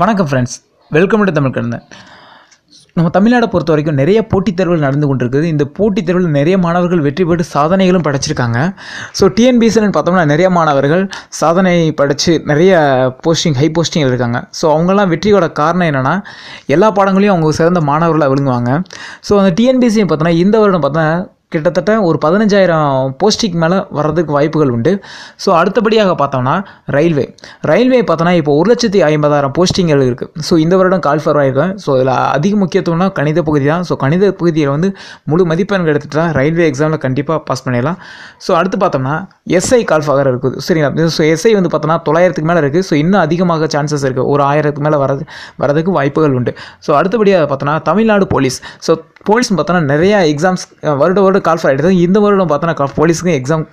வணக்கம் friends welcome to Tamil Kannan. நம்ம தமிழ்நாடை பொறுத்த வரைக்கும் நிறைய போட்டித் தேர்வுகள் நடந்து கொண்டிருக்குது. இந்த போட்டித் தேர்வில் நிறைய மாணவர்கள் வெற்றி பெற்று சாதனைகளும் படைச்சிருக்காங்க. ஸோ டிஎன்பிசின்னு பார்த்தோம்னா நிறைய மாணவர்கள் சாதனை படைத்து நிறைய போஸ்டிங் ஹை போஸ்டிங்கில் இருக்காங்க. ஸோ அவங்கெல்லாம் வெற்றியோட காரணம் என்னென்னா எல்லா பாடங்களையும் அவங்க சிறந்த மாணவர்களாக விழுங்குவாங்க ஸோ அந்த டிஎன்பிஎஸ்சின்னு பார்த்தோன்னா இந்த வருடம் பார்த்தோன்னா கிட்டத்தட்ட ஒரு பதினஞ்சாயிரம் போஸ்டிங் மேலே வர்றதுக்கு வாய்ப்புகள் உண்டு. ஸோ அடுத்தபடியாக பார்த்தோம்னா ரயில்வே ரயில்வே பார்த்தோன்னா இப்போ ஒரு லட்சத்தி ஐம்பதாயிரம் போஸ்டிங்கள் இருக்குது ஸோ இந்த வருடம் கால்ஃபர் ஆகிருக்கேன் ஸோ இதில் அதிக முக்கியத்துவம்னா கணித பகுதி தான். ஸோ கணித பகுதியில் வந்து முழு மதிப்பெண் எடுத்துட்டா ரயில்வே எக்ஸாமில் கண்டிப்பாக பாஸ் பண்ணிடலாம். ஸோ அடுத்து பார்த்தோம்னா எஸ்ஐ கால்ஃபாகர் இருக்குது. சரிங்களா? ஸோ எஸ்ஐ வந்து பார்த்தோன்னா தொள்ளாயிரத்துக்கு மேலே இருக்குது ஸோ இன்னும் அதிகமாக சான்சஸ் இருக்குது ஒரு ஆயிரத்துக்கு மேலே வரது வரதுக்கு வாய்ப்புகள் உண்டு. ஸோ அடுத்தபடியாக பார்த்தோன்னா தமிழ்நாடு போலீஸ் ஸோ போலீஸ்னு பார்த்தோன்னா நிறையா எக்ஸாம்ஸ் வருட வருடம் கால்ஃபர் ஆகிடுது இந்த வருடம் பார்த்தோன்னா போலீஸுக்கும் எக்ஸாம்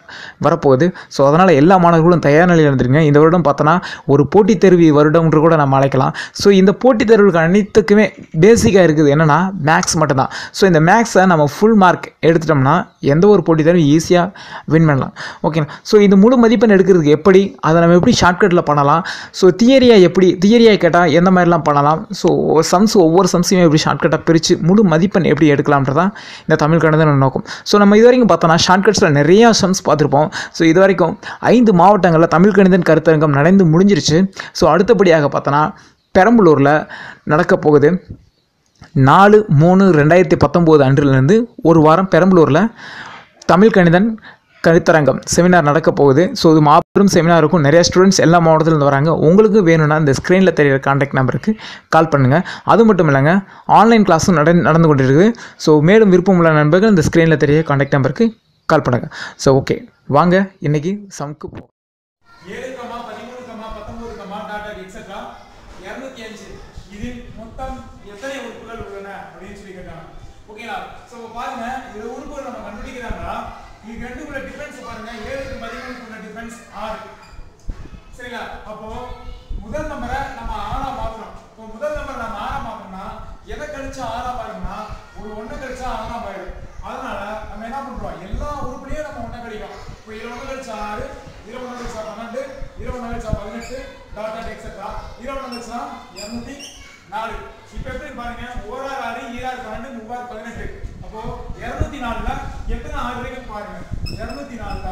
வரப்போகுது. ஸோ அதனால் எல்லா மாணவர்களும் தயார் நிலையில் இருந்திருங்க. இந்த வருடம் பார்த்தோன்னா ஒரு போட்டித் தேர்வு வருடம்ன்று கூட நம்ம அழைக்கலாம். ஸோ இந்த போட்டித் தேர்வுக்கு அனைத்துக்குமே பேசிக்காக இருக்குது. என்னென்னா மேக்ஸ் மட்டும்தான். ஸோ இந்த மேக்ஸை நம்ம ஃபுல் மார்க் எடுத்துட்டோம்னா எந்த ஒரு போட்டித் தேர்வு ஈஸியாக வின் பண்ணலாம். ஓகேங்களா ஸோ இந்த முழு மதிப்பெண் எடுக்கிறதுக்கு எப்படி? அதை நம்ம எப்படி ஷார்ட்கட்டில் பண்ணலாம்? ஸோ தியரியாக எப்படி? தியரியாக கேட்டால் எந்த மாதிரிலாம் பண்ணலாம்? ஸோ சம்ஸ் ஒவ்வொரு சம்ஸையும் எப்படி ஷார்ட்கட்டாக பிரித்து முழு மதிப்பெண் எப்படி எடுக்கலாம்ன்றதான் இந்த தமிழ் கணதன் நோக்கம். ஸோ நம்ம இது வரைக்கும் பார்த்தோன்னா ஷார்ட்கட்ஸில் நிறையா சம்ஸ் பார்த்துருப்போம். ஸோ இது வரைக்கும் ஐந்து மாவட்டங்களில் தமிழ் கணிதன் கருத்தரங்கம் நடந்து முடிஞ்சிருச்சு. ஸோ அடுத்தபடியாக பார்த்தோன்னா பெரம்பலூரில் நடக்க போகுது. நாலு மூணு ரெண்டாயிரத்தி பத்தொம்போது அன்றிலிருந்து ஒரு வாரம் பெரம்பலூரில் தமிழ் கணிதன் கருத்தரங்கம் செமினார் நடக்க போகுது. ஸோ இது மாபெரும் செமினார் இருக்கும். நிறைய ஸ்டூடெண்ட்ஸ் எல்லா மாவட்டத்திலேருந்து வராங்க. உங்களுக்கு வேணும்னா இந்த ஸ்க்ரீனில் தெரியிற காண்டாக்ட் நம்பருக்கு கால் பண்ணுங்கள் அது மட்டும் இல்லைங்க ஆன்லைன் கிளாஸும் நட நடந்து கொண்டிருக்கு ஸோ மேலும் விருப்பம் உள்ள நண்பர்கள் இந்த ஸ்க்ரீனில் தெரிய காண்டாக்ட் நம்பருக்கு கால் பண்ணுங்கள் ஸோ ஓகே வாங்க இன்றைக்கி சமுக்கு போ இது மொத்தம் எத்தனை உறுப்புகள் உள்ளன? அப்படின்னு சொல்லி கேட்டாங்க. ஓகேங்களா பாருங்க இது உறுப்புகள் நம்ம கண்டுபிடிக்கிறாங்களா இது ரெண்டுக்குள்ள டிஃபரன்ஸ் பாருங்க. ஏழுக்கு பதிமூணுக்கு உள்ள டிஃபரன்ஸ் ஆறு. சரிங்களா? அப்போ முதல் நம்பரை நம்ம ஆறா மாத்தணும். இப்போ முதல் நம்பர் நம்ம ஆறா மாத்தணும்னா எதை கழிச்சா ஆறா பாருங்கன்னா ஒரு ஒண்ணு கழிச்சா ஆறா போயிடும் அதனால நம்ம என்ன பண்றோம்? எல்லா உறுப்புலையும் நம்ம ஒண்ணு கழிக்கும் இப்போ இருபது ஒண்ணு கழிச்சா ஆறு இருபது ஒண்ணு கழிச்சா பன்னெண்டு இருபது ஒண்ணு கழிச்சா பதினெட்டு டாட் டாட் எக்ஸெட்ரா இருபது ஒண்ணு கழிச்சா இருநூத்தி நாலு இப்போ எப்படி பாருங்க ஓராறு ஆறு ஈராறு பன்னெண்டு மூவாறு பதினெட்டு அப்போ இருநூத்தி நாலுல எத்தனை ஆறு வரைக்கும் பாருங்க இருநூத்தி நாலுல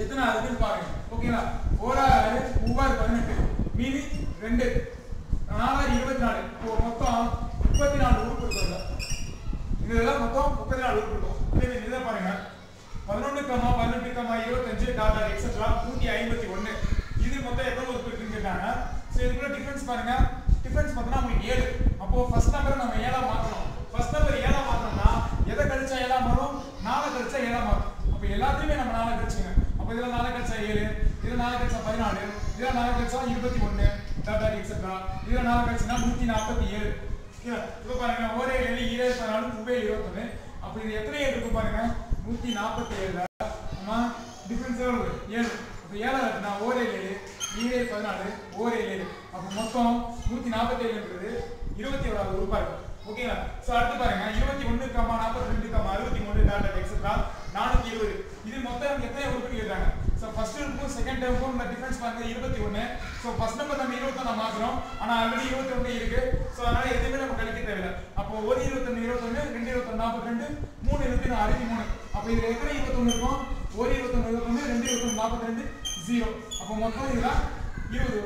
எத்தனை இருக்குன்னு பாருங்க. ஓகேங்களா ஓராறு மூவாறு பதினெட்டு. மீதி ரெண்டு. நாலாயிரம் இருபத்தி நாலு இப்போ மொத்தம் முப்பத்தி நாலு உறுப்பு இந்த இதெல்லாம் மொத்தம் முப்பத்தி நாலு உறுப்பு இருக்கும் இதை பாருங்க. பதினொன்று கம்மா பதினெட்டு கம்மா இருபத்தஞ்சு டாட்டா எக்ஸட்ரா நூத்தி ஐம்பத்தி ஒன்று இது மொத்தம் எவ்வளோ உறுப்பு இருக்குன்னு கேட்டாங்க. ஸோ இதுக்குள்ள டிஃபரன்ஸ் பாருங்க. டிஃபரன்ஸ் பார்த்தோம்னா உங்களுக்கு ஏழு. அப்போ ஃபர்ஸ்ட் நம்பர் நம்ம ஏழா மாத்தணும் ஃபர்ஸ்ட் நம்பர் ஏழா மாத்தணும்னா எதை கழிச்சா ஏழா மாறும் நாலு கழிச்சா ஏழா மாறும் அப்போ எல்லாத்தையுமே நம்ம நாலு கழிச்சுங்க அப்போ இதுல நாலு கழிச்சா ஏழு இதுல நாலு கழிச்சா பதினாலு நாலு கழிச்சா இருபத்தி ஒன்று டாட்டா எக்ஸெட்ரா இதெல்லாம் நாலு கழிச்சுனா நூத்தி நாற்பத்தி ஏழு. இப்போ பாருங்க ஒரே ஏழு இருபது பதினாலு மொபைல் இருபத்தொன்னு. அப்போ இது எத்தனை ஏழு இருக்கும் பாருங்க? நூத்தி நாற்பத்தி ஏழு ஆமா? டிஃபரன்ஸ் எவ்வளவு? ஏழு. இப்போ ஏழாவது இருக்குன்னா ஓரே ஏழு இருபது பதினாலு ஒரே ஏழு அப்போ மொத்தம் நூத்தி நாற்பத்தி ஏழுன்றது இருபத்தி ஏழாவது ரூபாய் இருக்கும் ஓகேங்களா சோ அடுத்து பாருங்க இருபத்தி ஒன்று கம்மா நாற்பத்தி ரெண்டு கமா அறுபத்தி மூணு டாட்டா எக்ஸெட்ரா நானூத்தி இருபது இது மொத்தம் எத்தனை உறுப்பு கேட்டாங்க சோ ஃபர்ஸ்ட் டேர்முக்கும் செகண்ட் டேர்முக்கும் இந்த டிஃபரன்ஸ் பாருங்க இருபத்தி ஒன்று சோ ஃபர்ஸ்ட் நம்பர் நம்ம இருபத்தொன்னு மாற்றுறோம் ஆனா ஆல்ரெடி இருபத்தி ஒண்ணு இருக்கு. சோ அதனால எதுவுமே நம்ம கழிக்க தேவையில்லை. அப்போ ஒரு இருபத்தொன்னு இருபத்தொன்னு ரெண்டு இருபத்தொன்னு நாற்பத்தி ரெண்டு மூணு இருபத்தி நாலு அறுபத்தி மூணு. அப்போ இதுல எத்தனை இருபத்தொன்று இருக்கும்? ஒரு இருபத்தொன்னு இருபத்தொன்னு ரெண்டு இருபத்தொன்னு நாற்பத்தி ரெண்டு ஜீரோ அப்போ மொத்தம் இதுல இருபது